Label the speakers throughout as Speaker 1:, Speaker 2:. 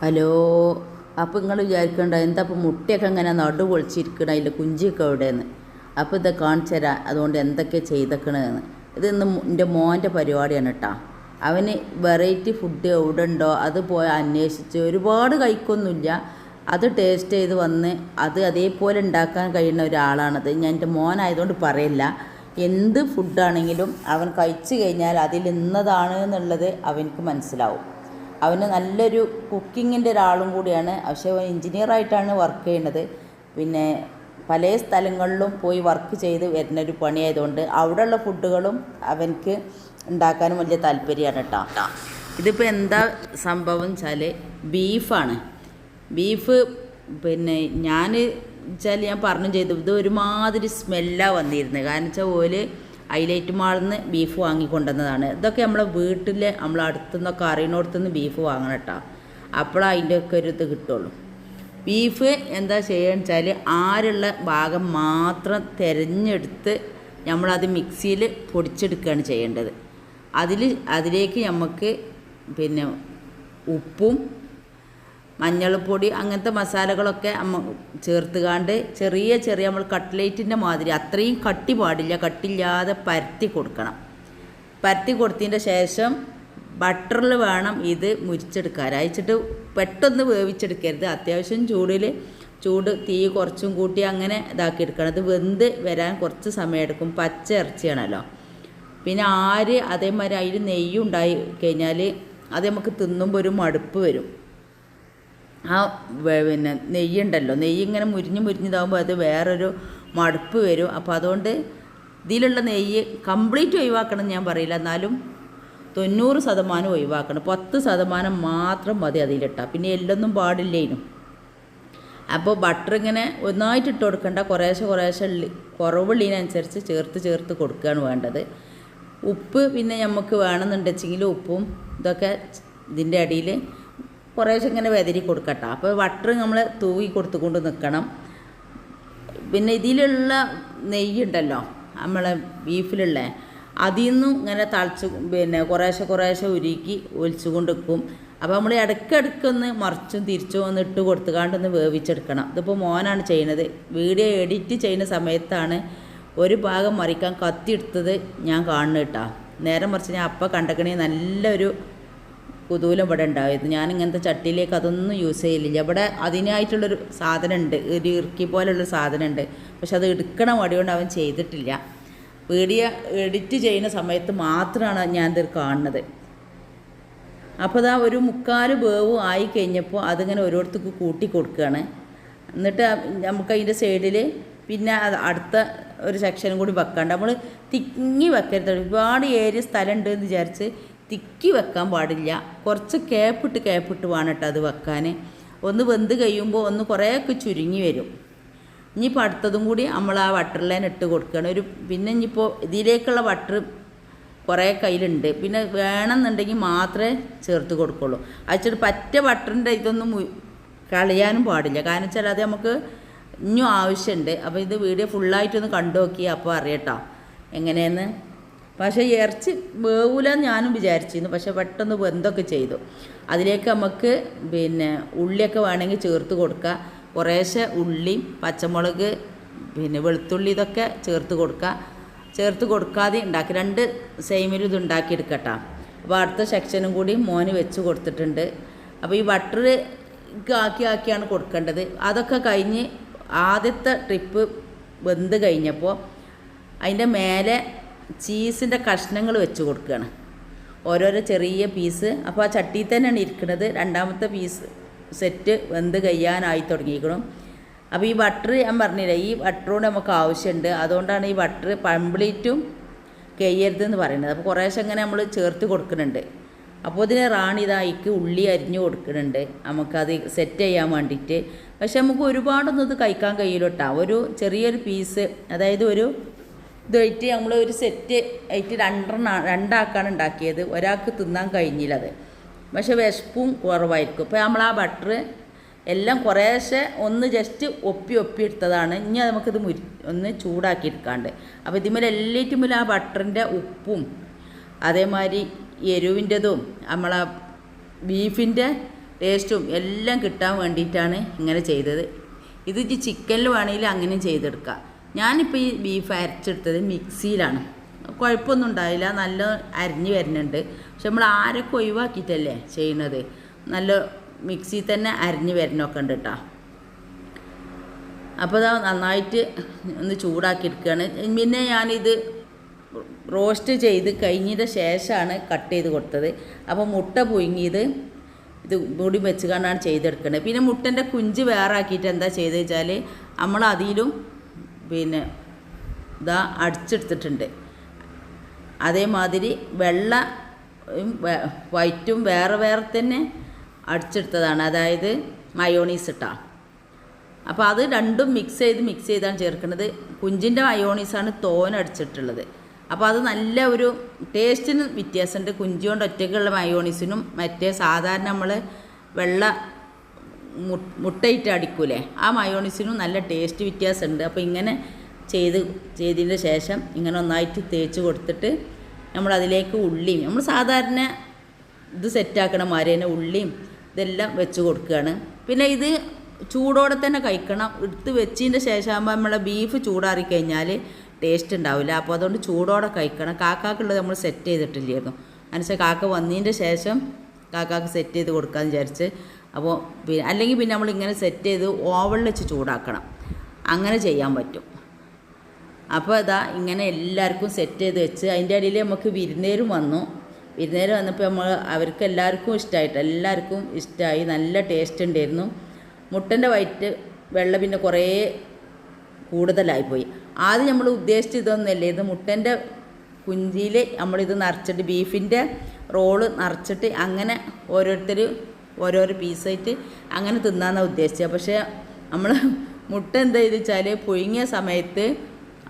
Speaker 1: Hello അപ്പോൾ നിങ്ങൾ വിചാരിക്കേണ്ട എന്താ ഇപ്പോൾ മുട്ടയൊക്കെ ഇങ്ങനെ നടു പൊളിച്ചിരിക്കണം അതിന്റെ കുഞ്ചിയൊക്കെ എവിടെയെന്ന് അപ്പോൾ ഇത് കാണിച്ചു തരാം അതുകൊണ്ട് എന്തൊക്കെ ചെയ്തേക്കണതെന്ന് ഇത് ഇന്ന് എന്റെ മോന്റെ പരിപാടിയാണ് കേട്ടോ അവന് വെറൈറ്റി ഫുഡ് എവിടെ ഉണ്ടോ അത് പോയി അന്വേഷിച്ച് ഒരുപാട് കഴിക്കൊന്നുമില്ല. അത് ടേസ്റ്റ് ചെയ്ത് വന്ന് അത് അതേപോലെ ഉണ്ടാക്കാൻ കഴിയുന്ന ഒരാളാണത്. ഞാൻ എന്റെ മോനായതുകൊണ്ട് പറയില്ല. എന്ത് ഫുഡാണെങ്കിലും അവൻ കഴിച്ചു കഴിഞ്ഞാൽ അതിൽ ഇന്നതാണ് എന്നുള്ളത് അവനക്ക് മനസ്സിലാവും. അവന് നല്ലൊരു കുക്കിങ്ങിന്റെ ഒരാളും കൂടിയാണ്. പക്ഷേ അവൻ എഞ്ചിനീയറായിട്ടാണ് വർക്ക് ചെയ്യുന്നത്. പിന്നെ പല സ്ഥലങ്ങളിലും പോയി വർക്ക് ചെയ്ത് വരുന്ന ഒരു പണിയായതുകൊണ്ട് അവിടെയുള്ള ഫുഡുകളും അവനക്ക് ഉണ്ടാക്കാനും വലിയ താല്പര്യമാണ് കേട്ടോ. ഇതിപ്പോൾ എന്താ സംഭവം വെച്ചാൽ ബീഫാണ്. ബീഫ് പിന്നെ ഞാൻ വെച്ചാൽ ഞാൻ പറഞ്ഞു ചെയ്തു. ഇത് ഒരുമാതിരി സ്മെല്ലാണ് വന്നിരുന്നത്. കാരണം വെച്ചാൽ ഓൽ ഹൈലൈറ്റ് മാളിൽ നിന്ന് ബീഫ് വാങ്ങിക്കൊണ്ടുവന്നതാണ്. ഇതൊക്കെ നമ്മളെ വീട്ടിൽ നമ്മളെ അടുത്തുനിന്നൊക്കെ അറിയണോടത്തുനിന്ന് ബീഫ് വാങ്ങണം കേട്ടോ അപ്പോഴാണ് അതിന്റെ ഒക്കെ ഒരു ഇത് കിട്ടുള്ളൂ. ബീഫ് എന്താ ചെയ്യുക വെച്ചാൽ ആരുള്ള ഭാഗം മാത്രം തിരഞ്ഞെടുത്ത് നമ്മളത് മിക്സിയിൽ പൊടിച്ചെടുക്കുകയാണ് ചെയ്യേണ്ടത്. അതിൽ അതിലേക്ക് നമുക്ക് പിന്നെ ഉപ്പും മഞ്ഞൾപ്പൊടി അങ്ങനത്തെ മസാലകളൊക്കെ അമ്മ ചേർത്തുകാണ്ട് ചെറിയ ചെറിയ നമ്മൾ കട്ട്ലേറ്റിന്റെ മാതിരി അത്രയും കട്ടി പാടില്ല കട്ടില്ലാതെ പരത്തി കൊടുക്കണം. പരത്തി കൊടുത്തതിന്റെ ശേഷം ബട്ടറിൽ വേണം ഇത് മുരിച്ചെടുക്കാൻ. അയച്ചിട്ട് പെട്ടെന്ന് വേവിച്ചെടുക്കരുത്. അത്യാവശ്യം ചൂടിൽ ചൂട് തീ കുറച്ചും കൂട്ടി അങ്ങനെ ഇതാക്കി എടുക്കണം അത് വെന്ത് വരാൻ കുറച്ച് സമയമെടുക്കും. പച്ച ഇറച്ചിയാണല്ലോ. പിന്നെ ആര് അതേമാതിരി അതിൽ നെയ്യുണ്ടായി കഴിഞ്ഞാൽ അത് നമുക്ക് തിന്നുമ്പോൾ ഒരു മടുപ്പ് വരും. ആ പിന്നെ നെയ്യുണ്ടല്ലോ. നെയ്യ് ഇങ്ങനെ മുരിഞ്ഞ് മുരിഞ്ഞതാകുമ്പോൾ അത് വേറൊരു മടുപ്പ് വരും. അപ്പോൾ അതുകൊണ്ട് ഇതിലുള്ള നെയ്യ് കംപ്ലീറ്റ് ഒഴിവാക്കണം ഞാൻ പറയില്ല. എന്നാലും തൊണ്ണൂറ് ശതമാനം ഒഴിവാക്കണം. പത്ത് ശതമാനം മാത്രം മതി അതിലിട്ടാൽ പിന്നെ എല്ലൊന്നും പാടില്ലേനും. അപ്പോൾ ബട്ടർ ഇങ്ങനെ ഒന്നായിട്ട് ഇട്ട് കൊടുക്കണ്ട. കുറേശ്ശെ കുറേശ്ശെ കുറവുള്ളതിനനുസരിച്ച് ചേർത്ത് ചേർത്ത് കൊടുക്കുകയാണ് വേണ്ടത്. ഉപ്പ് പിന്നെ നമുക്ക് വേണമെന്നുണ്ടെച്ചെങ്കിൽ ഉപ്പും ഇതൊക്കെ ഇതിന്റെ അടിയിൽ കുറേശ്ശെ ഇങ്ങനെ വെതിരി കൊടുക്കട്ടോ. അപ്പോൾ വട്ടർ നമ്മൾ തൂവി കൊടുത്തുകൊണ്ട് നിൽക്കണം പിന്നെ ഇതിലുള്ള നെയ്യുണ്ടല്ലോ നമ്മളെ ബീഫിലുള്ള അതിൽ നിന്നും ഇങ്ങനെ തളിച്ച് പിന്നെ കുറേശ്ശെ കുറേശ്ശെ ഉരുക്കി ഒലിച്ചുകൊണ്ട് വെക്കും. അപ്പോൾ നമ്മൾ ഇടയ്ക്കിടയ്ക്കൊന്ന് മറിച്ചും തിരിച്ചും ഒന്ന് ഇട്ട് കൊടുത്തുകാണ്ടൊന്ന് വേവിച്ചെടുക്കണം. ഇതിപ്പോൾ മോനാണ് ചെയ്യുന്നത് വീഡിയോ എഡിറ്റ് ചെയ്യുന്ന സമയത്താണ് ഒരു ഭാഗം മറിക്കാൻ കത്തിയെടുത്തത് ഞാൻ കാണുന്നു കേട്ടോ നേരം മറിച്ച് ഞാൻ അപ്പം കണ്ടക്കണേ നല്ലൊരു കുതൂലം ഇവിടെ ഉണ്ടായിരുന്നു. ഞാൻ ഇങ്ങനത്തെ ചട്ടിയിലേക്ക് അതൊന്നും യൂസ് ചെയ്യലില്ല. ഇവിടെ അതിനായിട്ടുള്ളൊരു സാധനമുണ്ട്. ഒരു ഇറുക്കി പോലുള്ളൊരു സാധനമുണ്ട്. പക്ഷെ അത് എടുക്കണ മടികൊണ്ട് അവൻ ചെയ്തിട്ടില്ല. വീഡിയോ എഡിറ്റ് ചെയ്യുന്ന സമയത്ത് മാത്രമാണ് ഞാൻ ഇത് കാണുന്നത്. അപ്പോൾ അതാ ഒരു മുക്കാൽ വേവ് ആയി കഴിഞ്ഞപ്പോൾ അതിങ്ങനെ ഓരോരുത്തർക്ക് കൂട്ടി കൊടുക്കുകയാണ്. എന്നിട്ട് നമുക്ക് അതിന്റെ സൈഡിൽ പിന്നെ അടുത്ത ഒരു സെക്ഷനും കൂടി വെക്കാണ്ട്. നമ്മൾ തിങ്ങി വെക്കരുത്. ഒരുപാട് ഏരിയ സ്ഥലമുണ്ട് എന്ന് വിചാരിച്ച് തിക്കി വെക്കാൻ പാടില്ല. കുറച്ച് കേപ്പിട്ട് കേപ്പിട്ട് വേണം കേട്ടോ അത് വെക്കാൻ ഒന്ന് വെന്ത് കഴിയുമ്പോൾ ഒന്ന് കുറേയൊക്കെ ചുരുങ്ങി വരും. ഇനിയിപ്പോൾ അടുത്തതും കൂടി നമ്മൾ ആ വട്ടറിലേൻ ഇട്ട് കൊടുക്കുകയാണ് ഒരു പിന്നെ ഇനിയിപ്പോൾ ഇതിലേക്കുള്ള വട്ടർ കുറേ കയ്യിലുണ്ട്. പിന്നെ വേണമെന്നുണ്ടെങ്കിൽ മാത്രമേ ചേർത്ത് കൊടുക്കുള്ളൂ. അയച്ചിട്ട് പറ്റ വട്ടറിന്റെ ഇതൊന്നും കളയാനും പാടില്ല. കാരണം വെച്ചാൽ അത് നമുക്ക് ഇനിയും ആവശ്യമുണ്ട് അപ്പോൾ ഇത് വീഡിയോ ഫുള്ളായിട്ടൊന്ന് കണ്ടു നോക്കി അപ്പോൾ അറിയട്ടോ. എങ്ങനെയെന്ന്? പക്ഷേ ഇറച്ചി വേവൂല ഞാനും വിചാരിച്ചിരുന്നു. പക്ഷേ പെട്ടെന്ന് എന്തൊക്കെ ചെയ്തു. അതിലേക്ക് നമുക്ക് പിന്നെ ഉള്ളിയൊക്കെ വേണമെങ്കിൽ ചേർത്ത് കൊടുക്കുക കുറേശ്ശെ ഉള്ളി പച്ചമുളക് പിന്നെ വെളുത്തുള്ളി ഇതൊക്കെ ചേർത്ത് കൊടുക്കുക ചേർത്ത് കൊടുക്കാതെ ഉണ്ടാക്കി രണ്ട് സെയിമിൽ ഇത് ഉണ്ടാക്കിയെടുക്കട്ടോ. അപ്പോൾ അടുത്ത സെക്ഷനും കൂടി മോന് വെച്ച് കൊടുത്തിട്ടുണ്ട്. അപ്പോൾ ഈ ബട്ടർ ആക്കി ആക്കിയാണ് കൊടുക്കേണ്ടത്. അതൊക്കെ കഴിഞ്ഞ് ആദ്യത്തെ ട്രിപ്പ് വെന്ത് കഴിഞ്ഞപ്പോൾ അതിന്റെ മേലെ ചീസിന്റെ കഷ്ണങ്ങൾ വെച്ച് കൊടുക്കുകയാണ്. ഓരോരോ ചെറിയ പീസ്. അപ്പോൾ ആ ചട്ടിയിൽ തന്നെയാണ് ഇരിക്കുന്നത്. രണ്ടാമത്തെ പീസ് സെറ്റ് വെന്ത് കഴിയാനായി തുടങ്ങിയിരിക്കണം അപ്പോൾ ഈ ബട്ടർ ഞാൻ പറഞ്ഞില്ല ഈ ബട്ടറോട് നമുക്ക് ആവശ്യമുണ്ട്. അതുകൊണ്ടാണ് ഈ ബട്ടർ കംപ്ലീറ്റും കഴിയരുതെന്ന് പറയുന്നത്. അപ്പോൾ കുറേശ്ശെ അങ്ങനെ നമ്മൾ ചേർത്ത് കൊടുക്കുന്നുണ്ട്. അപ്പോൾ ഇതിനെ റാണി ഇതായിക്ക് ഉള്ളി അരിഞ്ഞു കൊടുക്കുന്നുണ്ട്. നമുക്കത് സെറ്റ് ചെയ്യാൻ വേണ്ടിയിട്ട്. പക്ഷെ നമുക്ക് ഒരുപാടൊന്നും ഇത് കഴിക്കാൻ കഴിയില്ല കേട്ടോ. ഒരു ചെറിയൊരു പീസ് അതായത് ഒരു ഇതായിട്ട് നമ്മൾ ഒരു സെറ്റ് ആയിട്ട് രണ്ടെണ്ണ രണ്ടാക്കാണ് ഉണ്ടാക്കിയത്. ഒരാൾക്ക് തിന്നാൻ കഴിഞ്ഞില്ല അത് പക്ഷെ വിശപ്പും കുറവായിരിക്കും. അപ്പോൾ നമ്മൾ ആ ബട്ടർ എല്ലാം കുറേശ്ശെ ഒന്ന് ജസ്റ്റ് ഒപ്പി ഒപ്പി എടുത്തതാണ്. ഇനി നമുക്കിത് മുരി ഒന്ന് ചൂടാക്കി എടുക്കാണ്ട് അപ്പോൾ ഇതിന്മേൽ എല്ലാറ്റുമ്പോൾ ആ ബട്ടറിന്റെ ഉപ്പും അതേമാതിരി എരിവിന്റെതും നമ്മളെ ബീഫിന്റെ ടേസ്റ്റും എല്ലാം കിട്ടാൻ വേണ്ടിയിട്ടാണ് ഇങ്ങനെ ചെയ്തത്. ഇത് ചിക്കനിൽ വേണമെങ്കിൽ അങ്ങനെയും ചെയ്തെടുക്കാം. ഞാനിപ്പോൾ ഈ ബീഫ് അരച്ചെടുത്തത് മിക്സിയിലാണ് കുഴപ്പമൊന്നും ഉണ്ടായില്ല. നല്ല അരിഞ്ഞ് വരുന്നുണ്ട്. പക്ഷെ നമ്മൾ ആരൊക്കെ ഒഴിവാക്കിയിട്ടല്ലേ ചെയ്യണത്? നല്ല മിക്സിയിൽ തന്നെ അരിഞ്ഞ് വരണമൊക്കെ ഉണ്ട് കേട്ടോ അപ്പോൾ ഇതാ നന്നായിട്ട് ഒന്ന് ചൂടാക്കി എടുക്കുകയാണ് പിന്നെ ഞാനിത് റോസ്റ്റ് ചെയ്ത് കഴിഞ്ഞതിന് ശേഷമാണ് കട്ട് ചെയ്ത് കൊടുത്തത്. അപ്പോൾ മുട്ട പുഴുങ്ങിയത് ഇത് മുടി വെച്ച് കണ്ടാണ് ചെയ്തെടുക്കുന്നത് പിന്നെ മുട്ടന്റെ കുഞ്ച് വേറെ ആക്കിയിട്ട് എന്താ ചെയ്തത് വെച്ചാൽ നമ്മൾ അതിലും പിന്നെ ഇതാ അടിച്ചെടുത്തിട്ടുണ്ട്. അതേമാതിരി വെള്ള വൈറ്റും വേറെ വേറെ തന്നെ അടിച്ചെടുത്തതാണ്. അതായത് മയോണീസ് ഇട്ടാ. അപ്പോൾ അത് രണ്ടും മിക്സ് ചെയ്ത് മിക്സ് ചെയ്താണ് ചേർക്കുന്നത്. കുഞ്ചിന്റെ മയോണീസാണ് തോൻ അടിച്ചിട്ടുള്ളത്. അപ്പോൾ അത് നല്ല ഒരു ടേസ്റ്റിന് വ്യത്യാസമുണ്ട്. കുഞ്ചി കൊണ്ട് ഒറ്റയ്ക്കുള്ള മയോണീസിനും മറ്റേ സാധാരണ നമ്മൾ വെള്ള മുട്ടയിട്ട് അടിക്കൂലേ? ആ മയോണീസിനും നല്ല ടേസ്റ്റ് വ്യത്യാസമുണ്ട്. അപ്പോൾ ഇങ്ങനെ ചെയ്ത് ചെയ്തതിന് ശേഷം ഇങ്ങനെ ഒന്നായിട്ട് തേച്ച് കൊടുത്തിട്ട് നമ്മൾ അതിലേക്ക് ഉള്ളിയും നമ്മൾ സാധാരണ ഇത് സെറ്റാക്കണ മാതിരി തന്നെ ഉള്ളിയും ഇതെല്ലാം വെച്ച് കൊടുക്കുകയാണ്. പിന്നെ ഇത് ചൂടോടെ തന്നെ കഴിക്കണം. എടുത്ത് വെച്ചതിന്റെ ശേഷം ആകുമ്പോൾ നമ്മളെ ബീഫ് ചൂടാറി കഴിഞ്ഞാൽ ടേസ്റ്റ് ഉണ്ടാവില്ല. അപ്പോൾ അതുകൊണ്ട് ചൂടോടെ കഴിക്കണം. കാക്കാക്കുള്ളത് നമ്മൾ സെറ്റ് ചെയ്തിട്ടില്ലായിരുന്നു. അനുസരിച്ച് കാക്ക വന്നതിന്റെ ശേഷം കാക്കാക്ക് സെറ്റ് ചെയ്ത് കൊടുക്കാമെന്ന് വിചാരിച്ച് അപ്പോൾ അല്ലെങ്കിൽ പിന്നെ നമ്മൾ ഇങ്ങനെ സെറ്റ് ചെയ്ത് ഓവണിൽ വെച്ച് ചൂടാക്കണം. അങ്ങനെ ചെയ്യാൻ പറ്റും. അപ്പോൾ ഇതാ ഇങ്ങനെ എല്ലാവർക്കും സെറ്റ് ചെയ്ത് വെച്ച് അതിന്റെ ഇടയിൽ നമുക്ക് വിരുന്നേരും വന്നു. വിരുന്നേര് വന്നപ്പോൾ നമ്മൾ അവർക്ക് എല്ലാവർക്കും ഇഷ്ടമായിട്ട് എല്ലാവർക്കും ഇഷ്ടമായി നല്ല ടേസ്റ്റ് ഉണ്ടായിരുന്നു. മുട്ടന്റെ വയറ്റ് വെള്ളം പിന്നെ കുറേ കൂടുതലായിപ്പോയി ആദ്യം നമ്മൾ ഉദ്ദേശിച്ച ഇതൊന്നുമല്ലേ ഇത് മുട്ടന്റെ കുഞ്ചിയിൽ നമ്മളിത് നിറച്ചിട്ട് ബീഫിന്റെ റോൾ നിറച്ചിട്ട് അങ്ങനെ ഓരോരുത്തർ ഓരോരോ പീസായിട്ട് അങ്ങനെ തിന്നാന്നാണ് ഉദ്ദേശിച്ചത്. പക്ഷേ നമ്മൾ മുട്ട എന്താ ചെയ്ത് വെച്ചാൽ പുഴുങ്ങിയ സമയത്ത്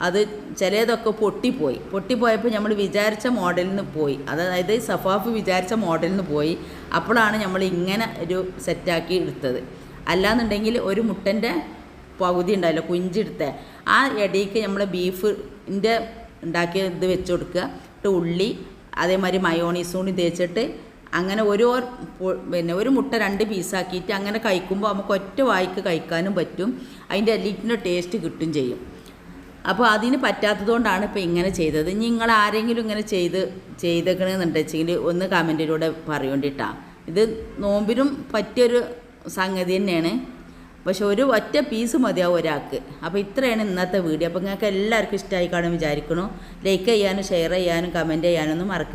Speaker 1: അത് ചിലതൊക്കെ പൊട്ടിപ്പോയി. പൊട്ടിപ്പോയപ്പോൾ നമ്മൾ വിചാരിച്ച മോഡലിൽ നിന്ന് പോയി. അതായത് സഫാഫ് വിചാരിച്ച മോഡലിൽ നിന്ന് പോയി. അപ്പോഴാണ് നമ്മൾ ഇങ്ങനെ ഒരു സെറ്റാക്കി എടുത്തത്. അല്ലാന്നുണ്ടെങ്കിൽ ഒരു മുട്ടന്റെ പകുതി ഉണ്ടാവില്ല കുഞ്ചെടുത്ത ആ ഇടയ്ക്ക് നമ്മൾ ബീഫിന്റെ ഉണ്ടാക്കിയ ഇത് വെച്ച് കൊടുക്കുക. ഉള്ളി അതേമാതിരി മയോണീസും കൂടി തേച്ചിട്ട് അങ്ങനെ ഓരോ പിന്നെ ഒരു മുട്ട രണ്ട് പീസാക്കിയിട്ട് അങ്ങനെ കഴിക്കുമ്പോൾ നമുക്ക് ഒറ്റ വായിക്ക് കഴിക്കാനും പറ്റും. അതിന്റെ എല്ലിറ്റിന്റെ ടേസ്റ്റ് കിട്ടും ചെയ്യും. അപ്പോൾ അതിന് പറ്റാത്തതുകൊണ്ടാണ് ഇപ്പോൾ ഇങ്ങനെ ചെയ്തത്. നിങ്ങൾ ആരെങ്കിലും ഇങ്ങനെ ചെയ്ത് ചെയ്തേക്കണമെന്നുണ്ടെച്ചെങ്കിൽ ഒന്ന് കമന്റിലൂടെ പറയേണ്ടിട്ടാണ് ഇത് നോമ്പിനും പറ്റിയൊരു സംഗതി തന്നെയാണ്. പക്ഷെ ഒരു ഒറ്റ പീസ് മതിയാവും ഒരാൾക്ക്. അപ്പോൾ ഇത്രയാണ് ഇന്നത്തെ വീഡിയോ. അപ്പോൾ നിങ്ങൾക്ക് എല്ലാവർക്കും ഇഷ്ടമായി കാണും വിചാരിക്കണോ ലൈക്ക് ചെയ്യാനും ഷെയർ ചെയ്യാനും കമന്റ് ചെയ്യാനൊന്നും മറക്ക